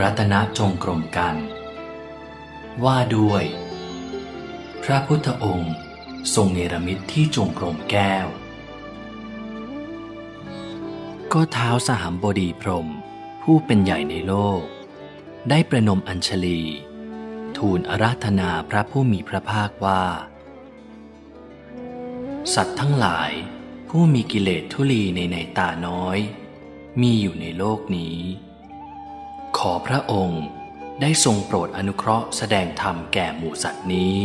รัตนจงกรมกัน ว่าด้วย พระพุทธองค์ทรงเนรมิตที่จงกรมแก้ว ก็เท้าสหัมบดีพรหมผู้เป็นใหญ่ในโลก ได้ประนมอัญชลี ทูลอาราธนาพระผู้มีพระภาคว่า สัตว์ทั้งหลายผู้มีกิเลสทุลีในในตาน้อย มีอยู่ในโลกนี้ ขอพระองค์ได้ทรงโปรดอนุเคราะห์แสดงธรรมแก่หมู่สัตว์นี้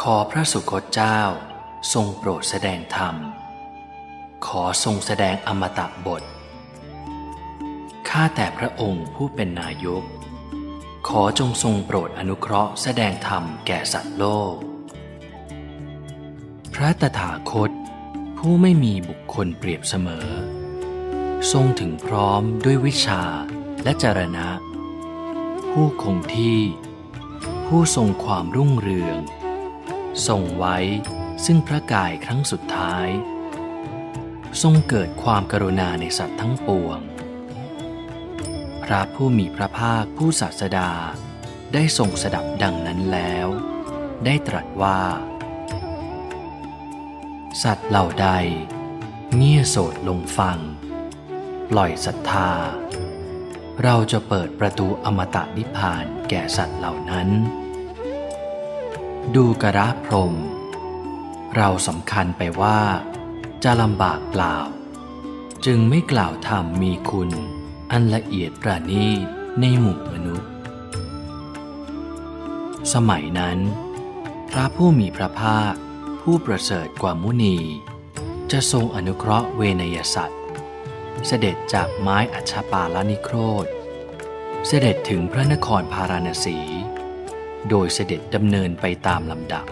ขอพระสุคตเจ้าทรงโปรดแสดงธรรม ขอทรงแสดงอมตะบท ข้าแต่พระองค์ผู้เป็นนายก ขอจงทรงโปรดอนุเคราะห์แสดงธรรมแก่สัตว์โลก พระตถาคตผู้ไม่มีบุคคลเปรียบเสมอ ทรงถึงพร้อมด้วยวิชาและจรณะ ผู้คงที่ ผู้ทรงความรุ่งเรือง ทรงไว้ซึ่งพระกายครั้งสุดท้าย ทรงเกิดความกรุณาในสัตว์ทั้งปวง พระผู้มีพระภาคผู้ศาสดาได้ทรงสดับดังนั้นแล้ว ได้ตรัสว่า สัตว์เหล่าใดเงี่ยโสดลงฟัง ปล่อยศรัทธา เราจะเปิดประตูอมตะนิพพานแก่สัตว์เหล่านั้น ดูกระพรม เราสำคัญไปว่า จะลำบากเปล่า จึงไม่กล่าวธรรมมีคุณอันละเอียดประณีตในหมู่มนุษย์ สมัยนั้น พระผู้มีพระภาคผู้ประเสริฐกว่ามุนี จะทรงอนุเคราะห์เวนยสัตว์ เสด็จจากไม้อัชปาลนิโครธ เสด็จถึงพระนครพาราณสี โดยเสด็จดำเนินไปตามลำดับ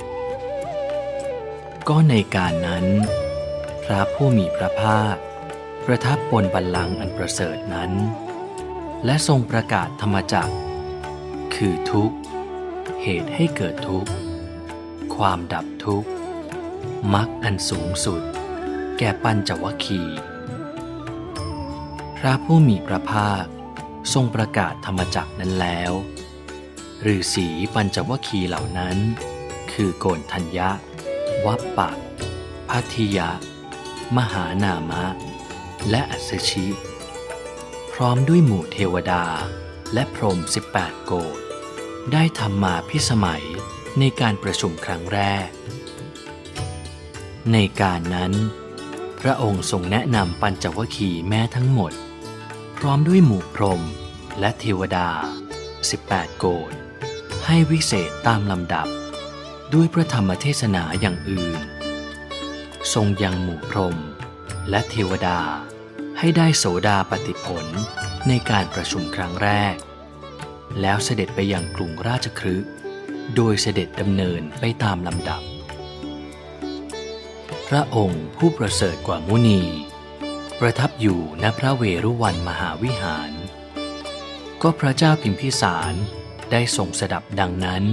ก็ในการนั้น พระผู้มีพระภาค ประทับบนบัลลังก์อันประเสริฐนั้น และทรงประกาศธรรมจักร คือทุกข์ เหตุให้เกิดทุกข์ ความดับทุกข์มรรคอันสูงสุด แก่ปัญจวัคคีย์ ระผู้มีพระภาค ทรงประกาศธรรมจักรนั้นแล้วฤาษีปัญจวัคคีเหล่านั้น คือโกนทัญญะ วัปปะ พัทธิยะ มหานามะ และอัสสชิ พร้อมด้วยหมู่เทวดาและพรหม18 โกดได้ทำมาพิสมัยในการประชุมครั้งแรก ในการนั้น พระองค์ทรงแนะนำปัญจวัคคีย์แม้ทั้งหมด พร้อมด้วยหมู่พรหมและเทวดา 18 โกดให้วิเศษตามลำดับ ด้วยพระธรรมเทศนาอย่างอื่น ทรงยังหมู่พรหมและเทวดาให้ได้โสดาปฏิผลในการประชุมครั้งแรก แล้วเสด็จไปยังกรุงราชคฤห์โดยเสด็จดำเนินไปตามลำดับ พระองค์ผู้ประเสริฐกว่ามุนี ประทับอยู่ณพระเวรุวันมหาวิหาร ก็พระเจ้าพิมพิสารได้ทรงสดับดังนั้น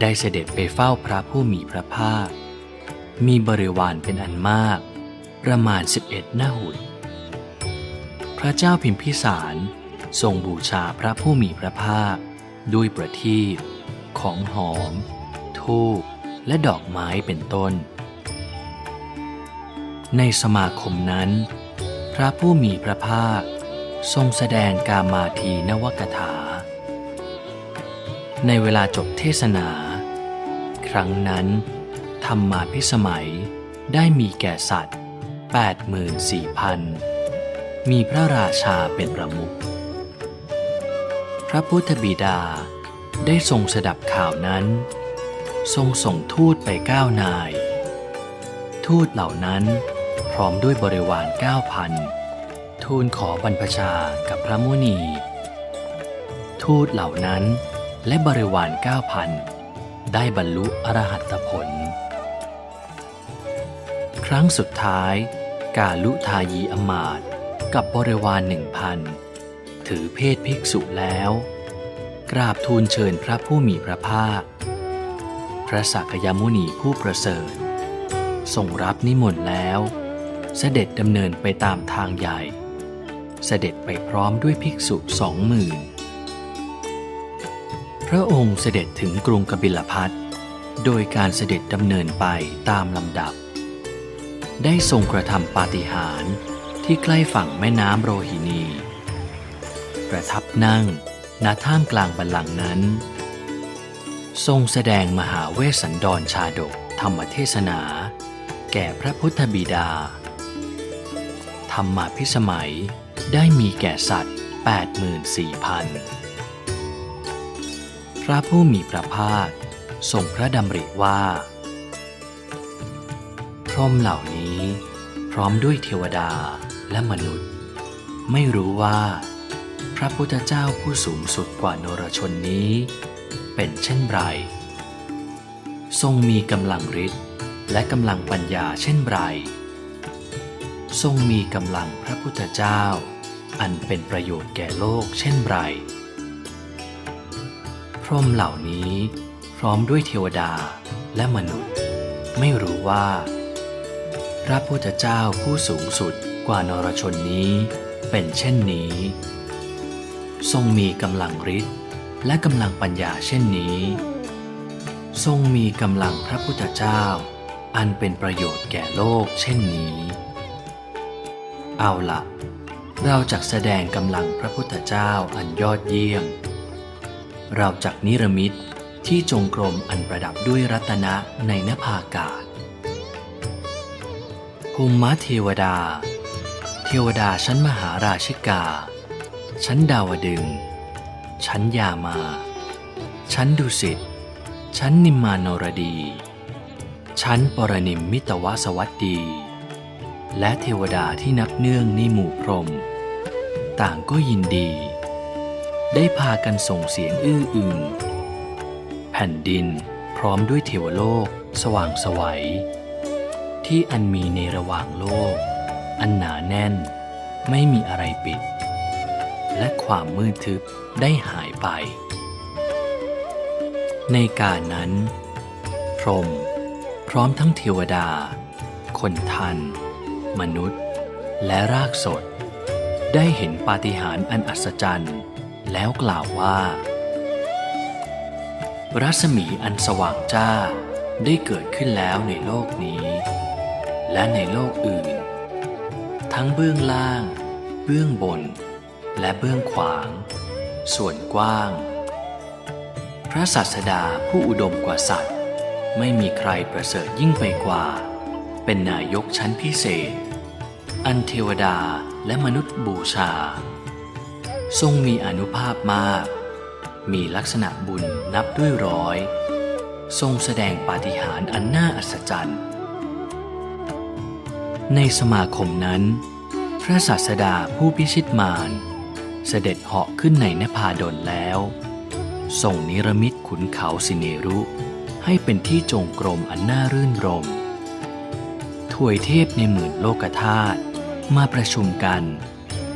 ได้เสด็จไปเฝ้าพระผู้มีพระภาค มีบริวารเป็นอันมาก ประมาณ 11หน้าหุดพระเจ้าพิมพิสารทรงบูชาพระผู้มีพระภาค ด้วยประทีปของหอม ทูบและดอกไม้เป็นต้น ในสมาคมนั้น พระผู้มีพระภาค ทรงแสดงกามาทีนวกถา ในเวลาจบเทศนา ครั้งนั้นธรรมาพิสมัยได้มีแก่สัตว์ 84,000 มีพระราชาเป็นประมุขพระพุทธบิดาได้ทรงสดับข่าวนั้น ทรงส่งทูตไปเก้านาย ทูตเหล่านั้น พร้อมด้วยบริวารเก้าพันทูลขอบรรพชากับพระมุนี ทูตเหล่านั้นและบริวารเก้าพันได้บรรลุอรหัตผล ครั้งสุดท้าย กาลุทายีอมาตกับบริวารหนึ่งพันถือเพศภิกษุแล้ว กราบทูลเชิญพระผู้มีพระภาค พระสักยมุนีผู้ประเสริฐทรงรับนิมนต์แล้ว เสด็จดำเนินไปตามทางใหญ่ เสด็จไปพร้อมด้วยภิกษุสองหมื่นพระองค์เสด็จถึงกรุงกบิลพัทโดยการเสด็จดำเนินไปตามลำดับ ได้ทรงกระทำปาฏิหาริย์ที่ใกล้ฝั่งแม่น้ำโรหินี ประทับนั่งณท่ามกลางบัลลังก์นั้น ทรงแสดงมหาเวสสันดรชาดกธรรมเทศนา แก่พระพุทธบิดา ธรรมาพิสมัย ได้มีแก่สัตว์ 84,000 พระผู้มีพระภาคทรงพระดำริว่า พรหมเหล่านี้พร้อมด้วยเทวดาและมนุษย์ ไม่รู้ว่า พระพุทธเจ้าผู้สูงสุดกว่านรชนนี้ เป็นเช่นไร ทรงมีกำลังฤทธิ์และกำลังปัญญาเช่นไร ทรงมีกำลังพระพุทธเจ้า อันเป็นประโยชน์แก่โลกเช่นไร พรหมเหล่านี้พร้อมด้วยเทวดาและมนุษย์ ไม่รู้ว่า พระพุทธเจ้าผู้สูงสุดกว่านรชนนี้เป็นเช่นนี้ ทรงมีกำลังฤทธิ์และกำลังปัญญาเช่นนี้ ทรงมีกำลังพระพุทธเจ้า อันเป็นประโยชน์แก่โลกเช่นนี้ เอาละเราจักแสดงกำลังพระพุทธเจ้าอันยอดเยี่ยม เราจักนิรมิตที่จงกรมอันประดับด้วยรัตนะในนภาอากาศภูมิเทวดา เทวดาชั้นมหาราชิกา ชั้นดาวดึง ชั้นยามา ชั้นดุสิต ชั้นนิมมานรดี ชั้นปรนิมมิตวสวัสดี และเทวดาที่นับเนื่องในหมู่พรหมต่างก็ยินดี ได้พากันส่งเสียงอื้ออึงแผ่นดินพร้อมด้วยเทวโลก สว่างสวัย ที่อันมีในระหว่างโลก อันหนาแน่นไม่มีอะไรปิด และความมืดทึบได้หายไป ในการนั้น พรหมพร้อมทั้งเทวดา คนทัน มนุษย์ และรากสด ได้เห็นปาฏิหาริย์อันอัศจรรย์ แล้วกล่าวว่า รัศมีอันสว่างจ้าได้เกิดขึ้นแล้วในโลกนี้ และในโลกอื่น ทั้งเบื้องล่าง เบื้องบน และเบื้องขวาง ส่วนกว้าง พระศาสดาผู้อุดมกว่าสัตว์ ไม่มีใครประเสริฐยิ่งไปกว่า เป็นนายกชั้นพิเศษ อันเทวดาและมนุษย์บูชา ทรงมีอนุภาพมาก มีลักษณะบุญนับด้วยร้อย ทรงแสดงปาฏิหาริย์อันน่าอัศจรรย์ ในสมาคมนั้น พระศาสดาผู้พิชิตมาร เสด็จเหาะขึ้นในนภาดลแล้วส่งนิรมิตขุนเขาสิเนรุ ให้เป็นที่จงกรมอันน่ารื่นรม ถวยเทพในหมื่นโลกธาตุ มาประชุมกัน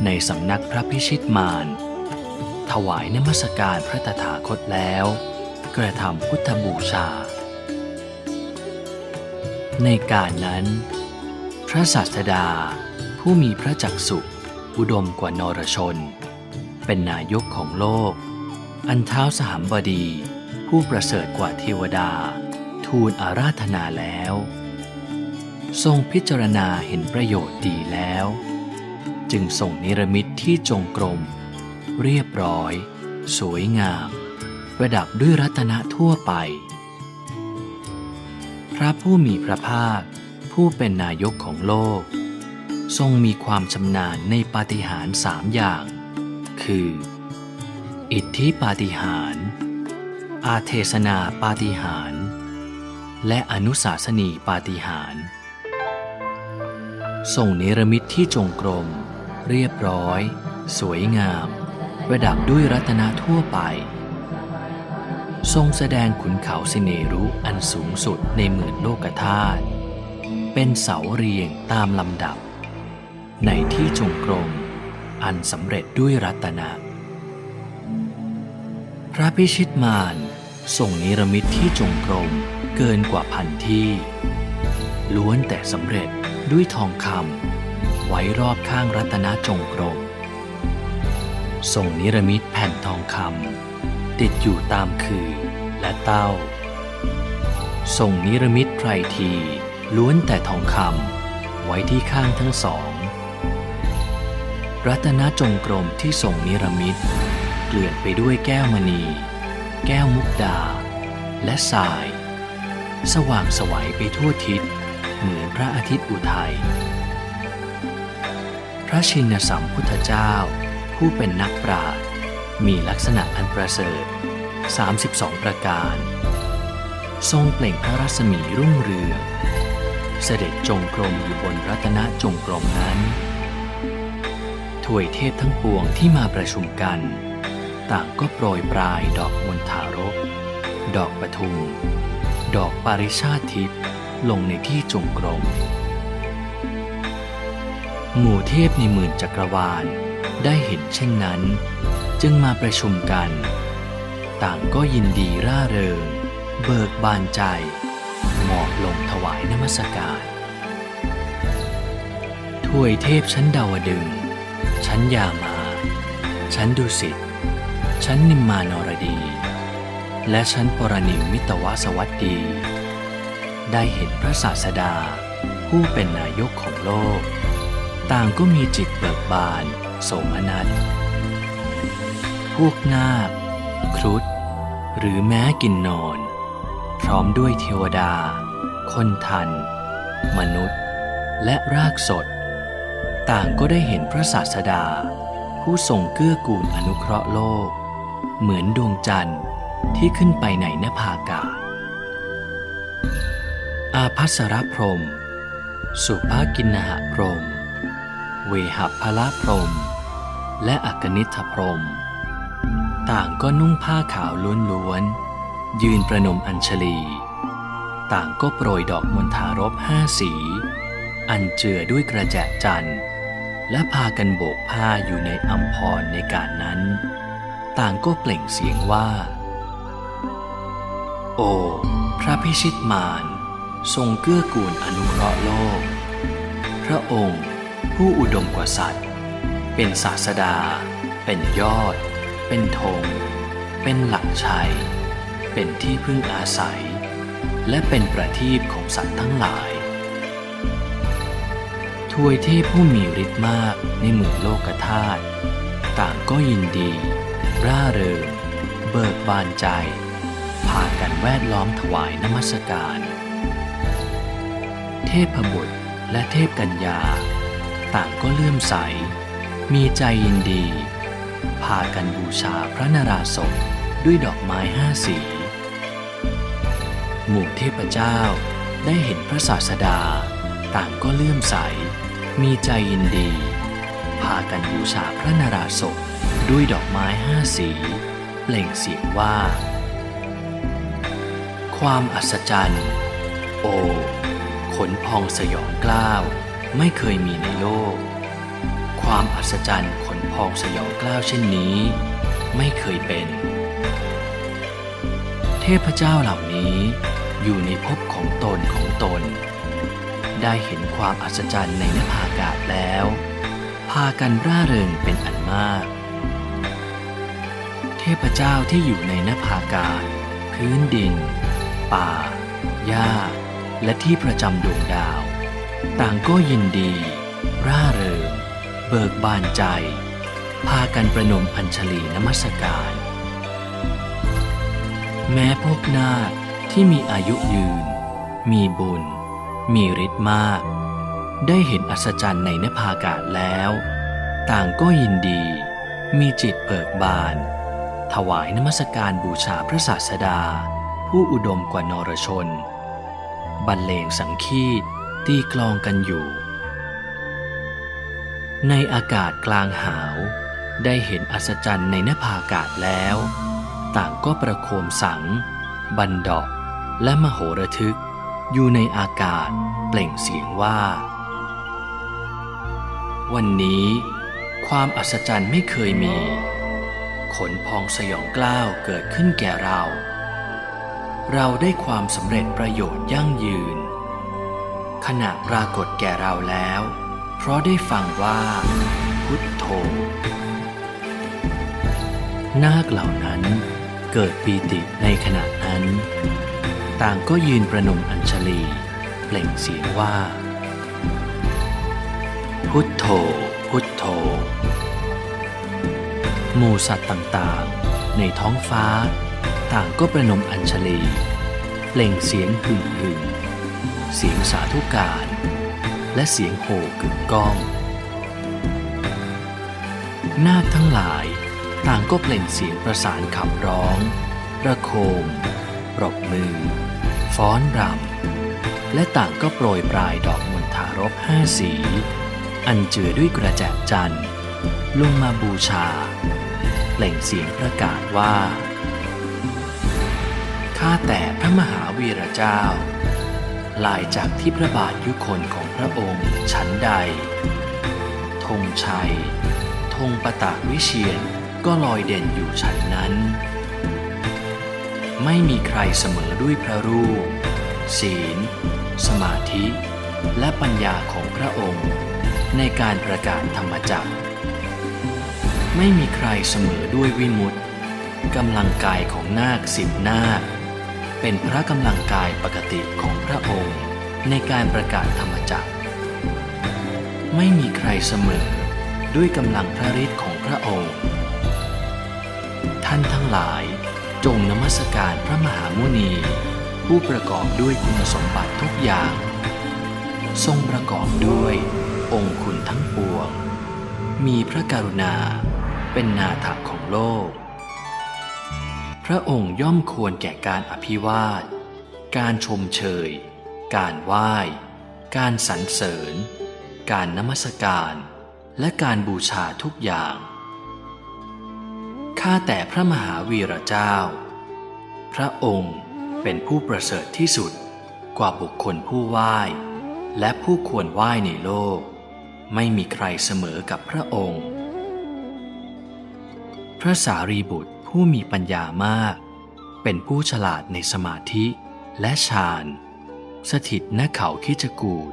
ในสำนักพระพิชิตมาร ถวายนมัสการพระตถาคตแล้ว กระทำพุทธบูชา ในการนั้น พระศาสดาผู้มีพระจักสุอุดมกว่านรชน เป็นนายกของโลก อันเท้าสหัมบดีผู้ประเสริฐกว่าเทวดา ทูลอาราธนาแล้ว ทรงพิจารณาเห็นประโยชน์ดีแล้ว จึงส่งนิรมิตที่จงกรม เรียบร้อย สวยงาม ประดับด้วยรัตนะทั่วไป พระผู้มีพระภาค ผู้เป็นนายกของโลก ทรงมีความชำนาญในปาฏิหาริย์สามอย่าง คือ อิทธิปาฏิหาริย์อาเทศนาปาฏิหาริย์และอนุสาสนีปาฏิหาริย์ ส่งเนรมิตที่จงกรม เรียบร้อย สวยงาม ประดับด้วยรัตนทั่วไป ทรงแสดงขุนเขาสิเนรุอันสูงสุดในหมื่นโลกธาตุเป็นเสาเรียงตามลำดับ ในที่จงกรม อันสำเร็จด้วยรัตนะ พระพิชิตมารส่งนิรมิตที่จงกรมเกินกว่าพันที่ ล้วนแต่สำเร็จ ด้วยทองคำไว้รอบข้างรัตนจงกรมทรงนิรมิตแผ่นทองคำติดอยู่ตามคือและเต้าทรงนิรมิตไพรทีล้วนแต่ทองคำไว้ที่ข้างทั้งสอง รัตนจงกรมที่ทรงนิรมิตเกลื่อนไปด้วยแก้วมณี แก้วมุกดา และทราย สว่างสวัยไปทั่วทิศ เหมือนพระอาทิตย์อุทัย พระชินสัมพุทธเจ้า ผู้เป็นนักปราชญ์มีลักษณะอันประเสริฐ 32 ประการ ทรงเปล่งพระรัศมีรุ่งเรือง เสด็จจงกรมอยู่บนรัตนจงกรมนั้นถวยเทพทั้งปวงที่มาประชุมกัน ต่างก็โปรยปลายดอกมณฑารก ดอกปทุม ดอกปาริชาติทิพย์ ลงในที่จงกรม หมู่เทพในหมื่นจักรวาลได้เห็นเช่นนั้น จึงมาประชุมกัน ต่างก็ยินดีร่าเริง เบิกบานใจ หมอบลงถวายนมัสการถวยเทพชั้นดาวดึง ชั้นยามา ชั้นดุสิต ชั้นนิมมานรดี และชั้นปรนิมมิตวสวัสดี ได้เห็นพระศาสดา ผู้เป็นนายกของโลก ต่างก็มีจิตเบิกบานโสมนัสพวกนาคครุฑหรือแม้กินนอน พร้อมด้วยเทวดา คนทัน มนุษย์ และรากสด ต่างก็ได้เห็นพระศาสดา ผู้ทรงเกื้อกูลอนุเคราะห์โลก เหมือนดวงจันทร์ที่ขึ้นไปในนภาอากาศ อาภัสรพรม สุภากินหพรม เวหัพละพรม และอักนิทพรม ต่างก็นุ่งผ้าขาวล้วนๆ ยืนประนมอัญชลี ต่างก็โปรยดอกมณฑารบห้าสี อันเจือด้วยกระแจจันทร์และพากันโบกผ้าอยู่ในอัมพรในการนั้น ต่างก็เปล่งเสียงว่า โอ้พระพิชิตมาร ทรงเกื้อกูลอนุเคราะห์โลก พระองค์ผู้อุดมกว่าสัตว์ เป็นศาสดา เป็นยอด เป็นธง เป็นหลักชัย เป็นที่พึ่งอาศัย และเป็นประทีปของสัตว์ทั้งหลาย ทวยเทพผู้มีฤทธิ์มากในหมู่โลกธาตุต่างก็ยินดี ร่าเริง เบิกบานใจ พากันแวดล้อมถวายนมัสการ เทพบุตรและเทพกัญญา ต่างก็เลื่อมใส มีใจยินดี พากันบูชาพระนราศพด้วยดอกไม้ห้าสี หมู่เทพเจ้าได้เห็นพระศาสดา ต่างก็เลื่อมใส มีใจยินดี พากันบูชาพระนราศพด้วยดอกไม้ห้าสี เปล่งเสียงว่า ความอัศจรรย์ โอ ขนพองสยองกล้าว ไม่เคยมีในโลก ความอัศจรรย์ขนพองสยองกล้าวเช่นนี้ ไม่เคยเป็น เทพเจ้าเหล่านี้อยู่ในภพของตนของตน ได้เห็นความอัศจรรย์ในนภาอากาศแล้ว พากันร่าเริงเป็นอันมาก เทพเจ้าที่อยู่ในนภาอากาศ พื้นดิน ป่าหญ้า และที่ประจำดวงดาว ต่างก็ยินดี ร่าเริง เบิกบานใจ พากันประนมอัญชลีนมัสการ แม้พวกนาคที่มีอายุยืน มีบุญ มีฤทธิ์มาก ได้เห็นอัศจรรย์ในนภาอากาศแล้ว ต่างก็ยินดี มีจิตเบิกบาน ถวายนมัสการบูชาพระศาสดา ผู้อุดมกว่านรชน บรรเลงสังคีตตีกลองกันอยู่ ในอากาศกลางหาว ได้เห็นอัศจรรย์ในนภาอากาศแล้ว ต่างก็ประโคมสัง บันดอกและมโหระทึก อยู่ในอากาศเปล่งเสียงว่า วันนี้ ความอัศจรรย์ไม่เคยมี ขนพองสยองกล้าวเกิดขึ้นแก่เรา เราได้ความสำเร็จประโยชน์ยั่งยืน ขณะปรากฏแก่เราแล้ว เพราะได้ฟังว่า พุทโธ นาคเหล่านั้นเกิดปีติในขณะนั้น ต่างก็ยืนประนมอัญชลี เปล่งเสียงว่า พุทโธ พุทโธหมู่สัตว์ต่างๆ ในท้องฟ้า ต่างก็ประนมอัญชลี เปล่งเสียงหึ่งหึ่งเสียงสาธุการ และเสียงโห่กึกก้อง นาคทั้งหลายต่างก็เปล่งเสียงประสานขับร้องประโคม ปรบมือ ฟ้อนรำ และต่างก็โปรยปลายดอกมณฑารบห้าสี อันเจือด้วยกระแจจันทร์ลงมาบูชา เปล่งเสียงประกาศว่า ข้าแต่พระมหาวีระเจ้า ลายจากที่พระบาทยุคนของพระองค์ชั้นใดธงชัยธงประตากวิเชียนก็ลอยเด่นอยู่ชั้นนั้น ไม่มีใครเสมอด้วยพระรูป ศีล สมาธิ และปัญญาของพระองค์ ในการประกาศธรรมจักร ไม่มีใครเสมอด้วยวิมุตติกำลังกายของนาคสิบนาค เป็นพระกำลังกายปกติของพระองค์ ในการประกาศธรรมจักร ไม่มีใครเสมอด้วยกำลังพระฤทธิ์ของพระองค์ ท่านทั้งหลายจงนมัสการพระมหามุนี ผู้ประกอบด้วยคุณสมบัติทุกอย่าง ทรงประกอบด้วยองค์คุณทั้งปวง มีพระกรุณาเป็นนาถของโลก พระองค์ย่อมควรแก่การอภิวาท การชมเชย การไหว้ การสรรเสริญ การนมัสการ และการบูชาทุกอย่าง ข้าแต่พระมหาวีระเจ้า พระองค์เป็นผู้ประเสริฐที่สุดกว่าบุคคลผู้ไหว้ และผู้ควรไหว้ในโลก ไม่มีใครเสมอกับพระองค์ พระสารีบุตร ผู้มีปัญญามาก เป็นผู้ฉลาดในสมาธิและฌาน สถิตณเขาคิจกูด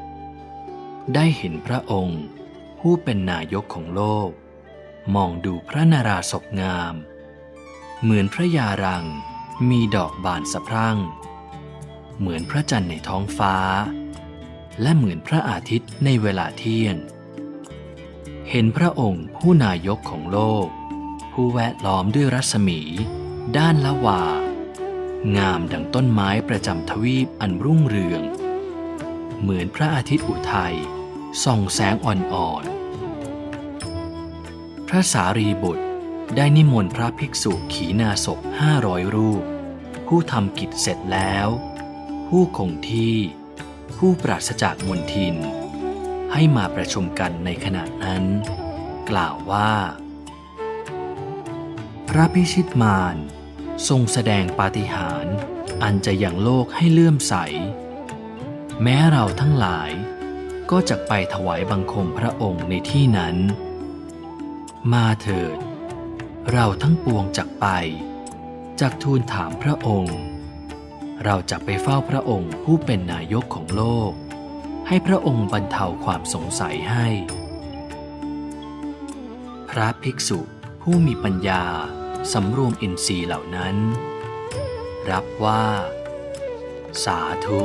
ได้เห็นพระองค์ ผู้เป็นนายกของโลก มองดูพระนาราศพงาม เหมือนพระยารังมีดอกบานสะพรั่ง เหมือนพระจันทร์ในท้องฟ้า และเหมือนพระอาทิตย์ในเวลาเที่ยง เห็นพระองค์ผู้นายกของโลก ผู้แวดล้อมด้วยรัศมี ด้านละวา งามดังต้นไม้ประจำทวีปอันรุ่งเรือง เหมือนพระอาทิตย์อุทัยส่องแสงอ่อนๆ พระสารีบุตรได้นิมนต์พระภิกษุขีณาศพห้าร้อยรูป ผู้ทำกิจเสร็จแล้ว ผู้คงที่ ผู้ปราศจากมนทิน ให้มาประชุมกันในขณะนั้น กล่าวว่า พระพิชิตมารทรงแสดงปาฏิหาริย์อันจะยังโลกให้เลื่อมใส แม้เราทั้งหลายก็จะไปถวายบังคมพระองค์ในที่นั้น มาเถิด เราทั้งปวงจักไปจักทูลถามพระองค์ เราจะไปเฝ้าพระองค์ผู้เป็นนายกของโลก ให้พระองค์บรรเทาความสงสัยให้ พระภิกษุ ผู้มีปัญญาสำรวมอินทรีย์เหล่านั้น รับว่า สาธุ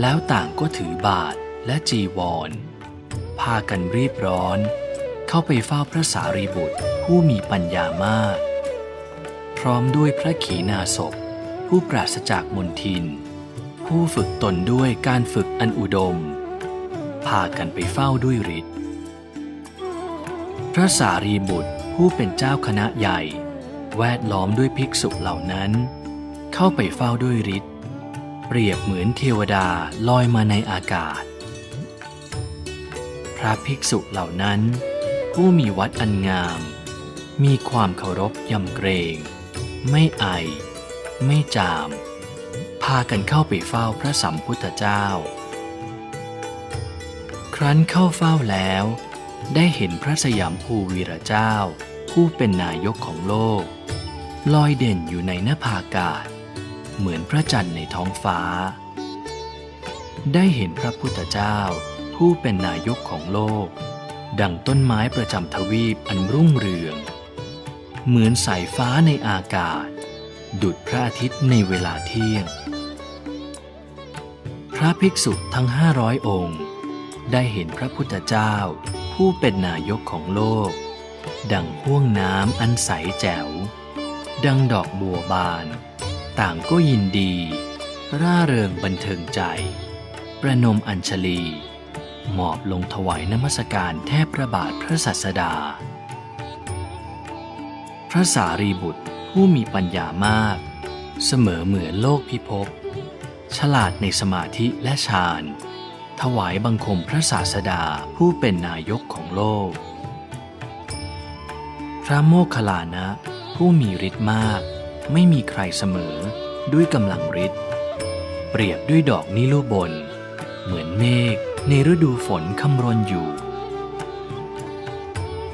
แล้วต่างก็ถือบาทและจีวร พากันรีบร้อน เข้าไปเฝ้าพระสารีบุตรผู้มีปัญญามาก พร้อมด้วยพระขีณาสพผู้ปราศจากมนทิน ผู้ฝึกตนด้วยการฝึกอันอุดม พากันไปเฝ้าด้วยฤทธิ์พระสารีบุตร ผู้เป็นเจ้าคณะใหญ่ แวดล้อมด้วยภิกษุเหล่านั้น เข้าไปเฝ้าด้วยฤทธิ์เปรียบเหมือนเทวดาลอยมาในอากาศ พระภิกษุเหล่านั้น ผู้มีวัดอันงาม มีความเคารพยำเกรง ไม่ไอ ไม่จาม พากันเข้าไปเฝ้าพระสัมพุทธเจ้า ครั้นเข้าเฝ้าแล้วได้เห็นพระสยามภูวีระเจ้า ผู้เป็นนายกของโลก ลอยเด่นอยู่ในหน้าผากาศ เหมือนพระจันทร์ในท้องฟ้า ได้เห็นพระพุทธเจ้า ผู้เป็นนายกของโลก ดังต้นไม้ประจำทวีปอันรุ่งเรือง เหมือนสายฟ้าในอากาศ ดุดพระอาทิตย์ในเวลาเที่ยง พระภิกษุทั้งห้าร้อยองค์ ได้เห็นพระพุทธเจ้า ผู้เป็นนายกของโลก ดังห่วงน้ำอันใสแจ๋ว ดังดอกบัวบาน ต่างก็ยินดี ร่าเริงบันเทิงใจ ประนมอัญชลี หมอบลงถวายนมัสการแทบพระบาทพระสัสดา พระสารีบุตรผู้มีปัญญามาก เสมอเหมือนโลกพิภพ ฉลาดในสมาธิและฌานถวายบังคมพระศาสดาผู้เป็นนายกของโลก พระโมคคัลลานะ ผู้มีฤทธิ์มาก ไม่มีใครเสมอด้วยกำลังฤทธิ์เปรียบด้วยดอกนิโลบน เหมือนเมฆในฤดูฝนคำรนอยู่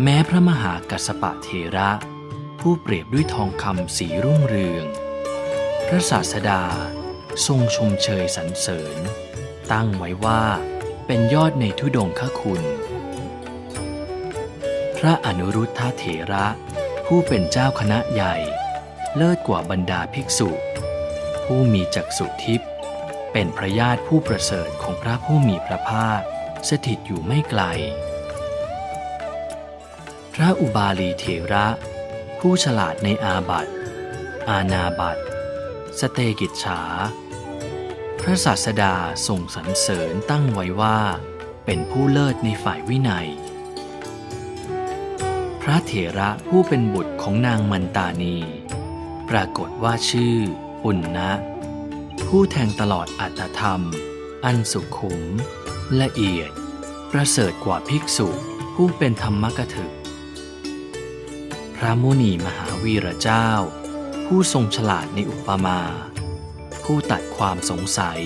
แม้พระมหากัสสปะเทระ ผู้เปรียบด้วยทองคำสีรุ่งเรือง พระศาสดาทรงชมเชยสรรเสริญ ตั้งไว้ว่าเป็นยอดในทุดงคคุณ พระอนุรุทธเถระ ผู้เป็นเจ้าคณะใหญ่ เลิศกว่าบรรดาภิกษุ ผู้มีจักษุทิพย์เป็นพระญาติผู้ประเสริฐของพระผู้มีพระภาคสถิตอยู่ไม่ไกล พระอุบาลีเถระ ผู้ฉลาดในอาบัติอาณาบัติสเตกิจฉา พระศาสดาทรงสรรเสริญตั้งไว้ว่า เป็นผู้เลิศในฝ่ายวินัย ระเถระผู้เป็นบุตรของนางมันตานี ปรากฏว่าชื่อปุณณะผู้แทงตลอดอัตธรรม อันสุขุม ละเอียด ประเสริฐกว่าภิกษุผู้เป็นธรรมกถึก พระมุนีมหาวีระเจ้า ผู้ทรงฉลาดในอุปมา ผู้ตัดความสงสัย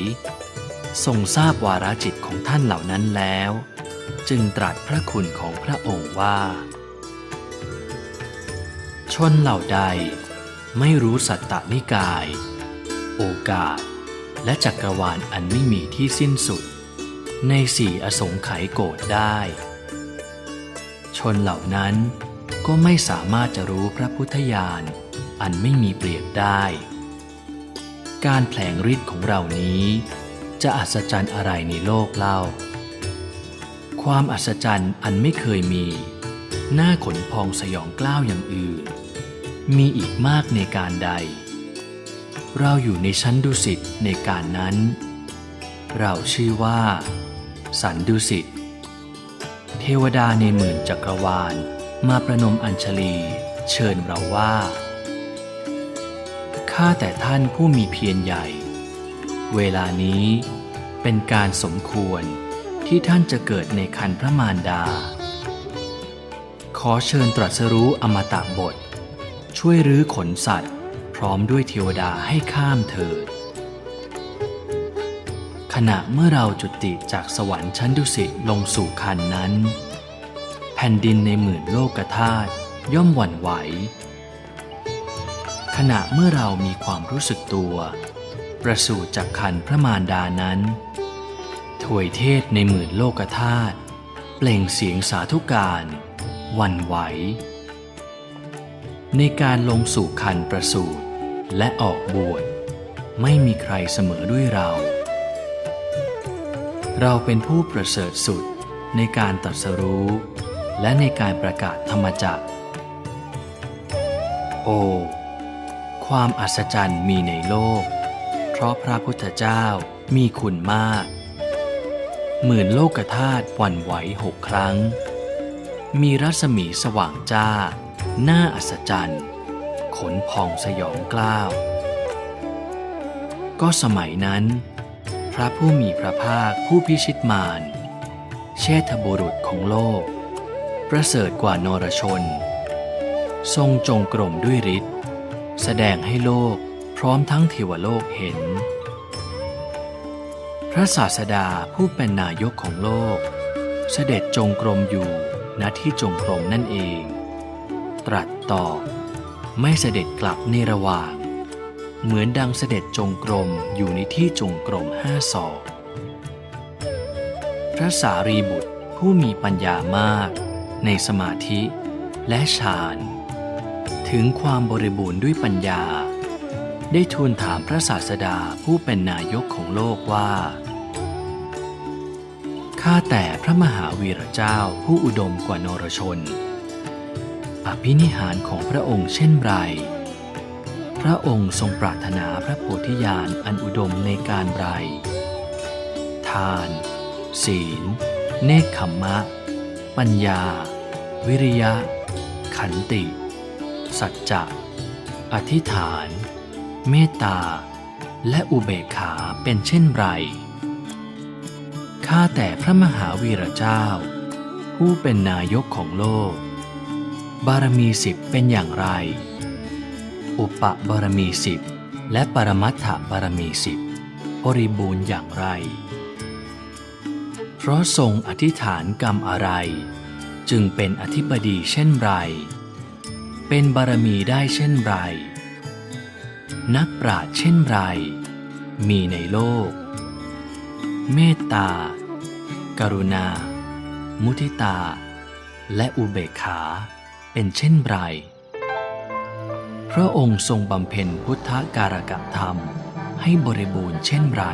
ทรงทราบวาระจิตของท่านเหล่านั้นแล้ว จึงตรัสพระคุณของพระองค์ว่า ชนเหล่าใด ไม่รู้สัตตนิกาย โอกาส และจักรวาลอันไม่มีที่สิ้นสุด ในสี่อสงไขยโกรธได้ ชนเหล่านั้นก็ไม่สามารถจะรู้พระพุทธญาณอันไม่มีเปรียบได้ การแผลงฤทธิ์ของเรานี้ จะอัศจรรย์อะไรในโลกเล่า ความอัศจรรย์อันไม่เคยมี หน้าขนพองสยองกล้าวอย่างอื่น มีอีกมากในการใด เราอยู่ในชั้นดุสิตในการนั้น เราชื่อว่า สันดุสิต เทวดาในหมื่นจักรวาลมาประนมอัญชลีเชิญเราว่า ข้าแต่ท่านผู้มีเพียรใหญ่ เวลานี้เป็นการสมควรที่ท่านจะเกิดในคันพระมารดา ขอเชิญตรัสรู้อมตะบท ช่วยรื้อขนสัตว์ พร้อมด้วยเทวดาให้ข้ามเถิด ขณะเมื่อเราจุติจากสวรรค์ชั้นดุสิตลงสู่คันนั้น แผ่นดินในหมื่นโลกธาตุย่อมหวั่นไหว ขณะเมื่อเรามีความรู้สึกตัว ประสูติจากคันพระมารดานั้นถวยเทศในหมื่นโลกธาตุเปล่งเสียงสาธุการ วันไหว ในการลงสู่คันประสูติและออกบวชไม่มีใครเสมอด้วยเรา เราเป็นผู้ประเสริฐสุดในการตรัสรู้ และในการประกาศธรรมจักร โอ ความอัศจรรย์มีในโลก เพราะพระพุทธเจ้ามีคุณมาก หมื่นโลกธาตุวันไหวหกครั้ง มีรัศมีสว่างจ้า น้าอัศจรรย์ ขนพองสยองกล้าว ก็สมัยนั้น พระผู้มีพระภาคผู้พิชิตมารเชษฐบุรุษของโลก ประเสริฐกว่านรชน ทรงจงกรมด้วยฤทธิ์แสดงให้โลกพร้อมทั้งเทวโลกเห็น พระศาสดาผู้เป็นนายกของโลก เสด็จจงกรมอยู่ณที่จงกรมนั่นเอง ตรัสตอบไม่เสด็จกลับในระหว่าง เหมือนดังเสด็จจงกรมอยู่ในที่จงกรมห้าศอกพระสารีบุตรผู้มีปัญญามาก ในสมาธิและฌานถึงความบริบูรณ์ด้วยปัญญา ได้ทูลถามพระศาสดาผู้เป็นนายกของโลกว่าข้าแต่พระมหาวีระเจ้าผู้อุดมกว่านรชน อภินิหารของพระองค์เช่นไร พระองค์ทรงปรารถนาพระโพธิญาณอันอุดมในการไร ทาน ศีล เนคขมมะ ปัญญา วิริยะ ขันติ สัจจะ อธิษฐาน เมตตา และอุเบกขาเป็นเช่นไร ข้าแต่พระมหาวีระเจ้า ผู้เป็นนายกของโลก บารมีสิบเป็นอย่างไร อุปบารมีสิบและปรมัตถบารมีสิบบริบูรณ์อย่างไร เพราะทรงอธิษฐานกรรมอะไร จึงเป็นอธิบดีเช่นไร เป็นบารมีได้เช่นไร นักปราชญ์เช่นไร มีในโลก เมตตากรุณา มุทิตา และอุเบกขา เป็นเช่นไร พระองค์ทรงบำเพ็ญพุทธการกธรรมให้บริบูรณ์เช่นไร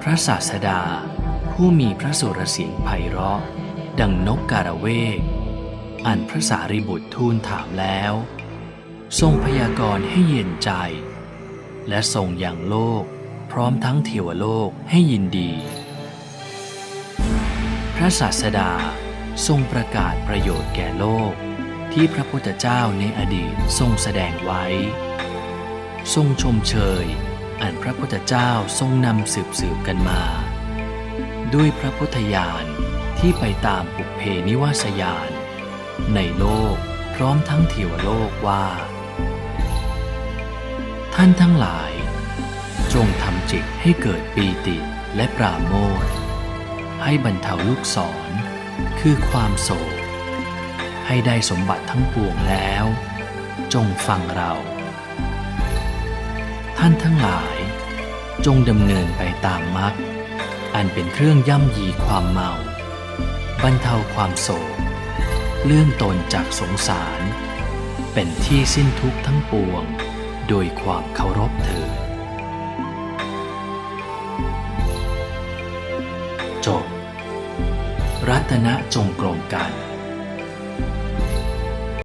พระศาสดาผู้มีพระสุรเสียงไพเราะ ดังนกการะเวกอันพระสารีบุตรทูลถามแล้ว ทรงพยากรณ์ให้เย็นใจ และทรงอย่างโลกพร้อมทั้งเทวโลกให้ยินดี พระศาสดา ทรงประกาศประโยชน์แก่โลก ที่พระพุทธเจ้าในอดีตทรงแสดงไว้ ทรงชมเชย อันพระพุทธเจ้าทรงนำสืบสืบกันมา ด้วยพระพุทธญาณที่ไปตามปุเพนิวาสยาน ในโลกพร้อมทั้งเทวโลกว่า ท่านทั้งหลาย จงทำจิตให้เกิดปีติและปราโมทย์ให้บรรเทาลูกศร คือความโศก ให้ได้สมบัติทั้งปวงแล้ว จงฟังเรา ท่านทั้งหลาย จงดำเนินไปตามมรรคอันเป็นเครื่องย่ำยีความเมา บรรเทาความโศก เลื่อนตนจากสงสาร เป็นที่สิ้นทุกข์ทั้งปวง โดยความเคารพเถิด รัตนจงกรมกัน